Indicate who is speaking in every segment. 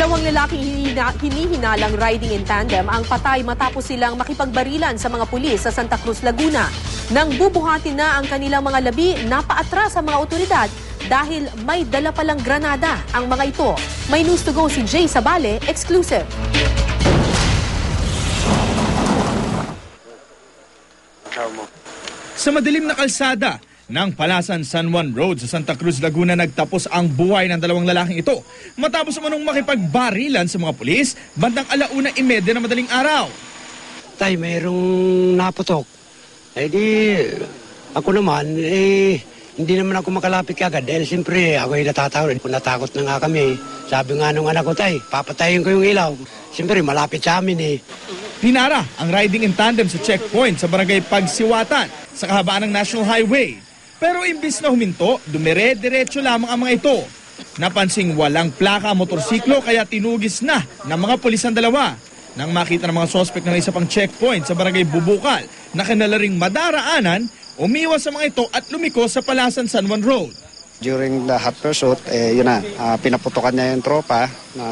Speaker 1: Dalawang lalaking hinina- hinihinalang riding in tandem ang patay matapos silang makipagbarilan sa mga pulis sa Santa Cruz, Laguna. Nang bubuhatin na ang kanilang mga labi, napaatras ang mga otoridad dahil may dala palang granada ang mga ito. May news to go si Jay Sabale, exclusive.
Speaker 2: Sa madilim na kalsada ng Palasan San Juan Road sa Santa Cruz, Laguna nagtapos ang buhay ng dalawang lalaking ito matapos manong makipagbarilan sa mga pulis bandang alauna imedya na madaling araw.
Speaker 3: Tay, mayroong naputok. Eh di, ako naman, eh, hindi naman ako makalapit kagad dahil siyempre ako ay natatakot. Natakot na nga kami. Sabi nga nung anak ko, tay, papatayin ko yung ilaw. Siyempre, malapit sa amin eh.
Speaker 2: Pinara ang riding in tandem sa checkpoint sa barangay Pagsiwatan sa kahabaan ng National Highway. Pero imbis na huminto, dumire-diretso lamang ang mga ito. Napansing walang plaka ang motorsiklo kaya tinugis na ng mga pulis ang dalawa. Nang makita ng mga sospek na isa pang checkpoint sa barangay Bubukal na kinalaring madaraanan, umiwas sa mga ito at lumiko sa Palasan San Juan Road.
Speaker 4: During the hot pursuit, eh, yun na, ah, pinaputukan niya yung tropa na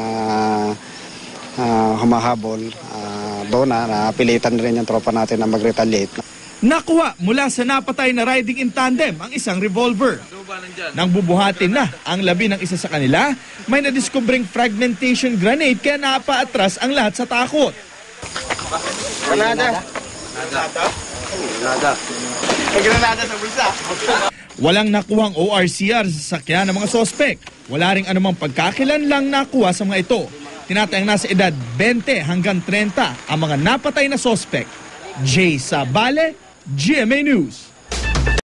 Speaker 4: ah, humahabol. Ah, doon na, napilitan rin yung tropa natin na mag-retaliate.
Speaker 2: Nakuha mula sa napatay na riding in tandem ang isang revolver. Nang bubuhatin na ang labi ng isa sa kanila, may nadiskubring fragmentation grenade kaya napaatras ang lahat sa takot. Walang nakuhang ORCR sa sasakyan ng mga sospek. Wala ring anumang pagkakilanlang nakuha sa mga ito. Tinatayang nasa edad 20 hanggang 30 ang mga napatay na sospek. Jay Sabale, GMA News.